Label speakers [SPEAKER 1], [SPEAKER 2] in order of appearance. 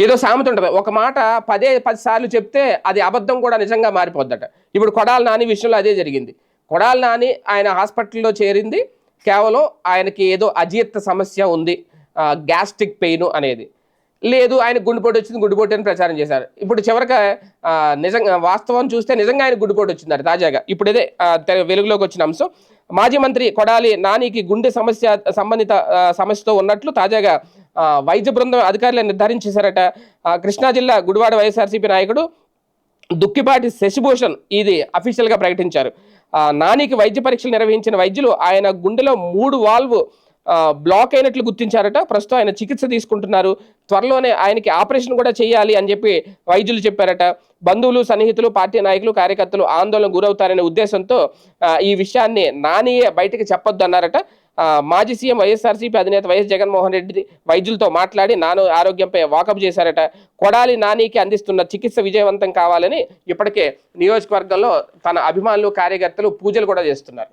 [SPEAKER 1] ఏదో సామెత ఉంటుంది. ఒక మాట పదే పది సార్లు చెప్తే అది అబద్ధం కూడా నిజంగా మారిపోద్దట. ఇప్పుడు కొడాల నాని విషయంలో అదే జరిగింది. కొడాలి నాని ఆయన హాస్పిటల్లో చేరింది. కేవలం ఆయనకి ఏదో అజీర్త సమస్య ఉంది. గ్యాస్ట్రిక్ పెయిన్ అనేది. లేదు ఆయన గుండెపోటు వచ్చింది గుండెపోటు అని ప్రచారం చేశారు. ఇప్పుడు చివరికి నిజంగా వాస్తవం చూస్తే నిజంగా ఆయన గుండెపోటు వచ్చిందట తాజాగా. ఇప్పుడు ఇదే తె- వెలుగులోకి వచ్చిన అంశం. మాజీ మంత్రి కొడాలి నానికి గుండె సమస్య సంబంధిత సమస్యతో ఉన్నట్లు తాజాగా వైద్య బృందం అధికారులు నిర్ధారించేశారట. కృష్ణా జిల్లా గుడివాడ వైఎస్ఆర్సీపీ నాయకుడు దుక్కిపాటి శశిభూషణ్ ఇది అఫీషియల్గా ప్రకటించారు. నానికి వైద్య పరీక్షలు నిర్వహించిన వైద్యులు ఆయన గుండెలో మూడు వాల్వ్ బ్లాక్ అయినట్లు గుర్తించారట. ప్రస్తుతం ఆయన చికిత్స తీసుకుంటున్నారు. త్వరలోనే ఆయనకి ఆపరేషన్ కూడా చేయాలి అని చెప్పి వైద్యులు చెప్పారట. బంధువులు సన్నిహితులు పార్టీ నాయకులు కార్యకర్తలు ఆందోళన గురవుతారనే ఉద్దేశంతో ఈ విషయాన్ని నానియే బయటకు చెప్పొద్దు అన్నారట మాజీ సీఎం వైఎస్ఆర్సీపీ అధినేత వైఎస్ జగన్మోహన్ రెడ్డి వైద్యులతో మాట్లాడి నాను ఆరోగ్యంపై వాకప్ చేశారట. కొడాలి నానికి అందిస్తున్న చికిత్స విజయవంతం కావాలని ఇప్పటికే నియోజకవర్గంలో తన అభిమానులు కార్యకర్తలు పూజలు కూడా చేస్తున్నారు.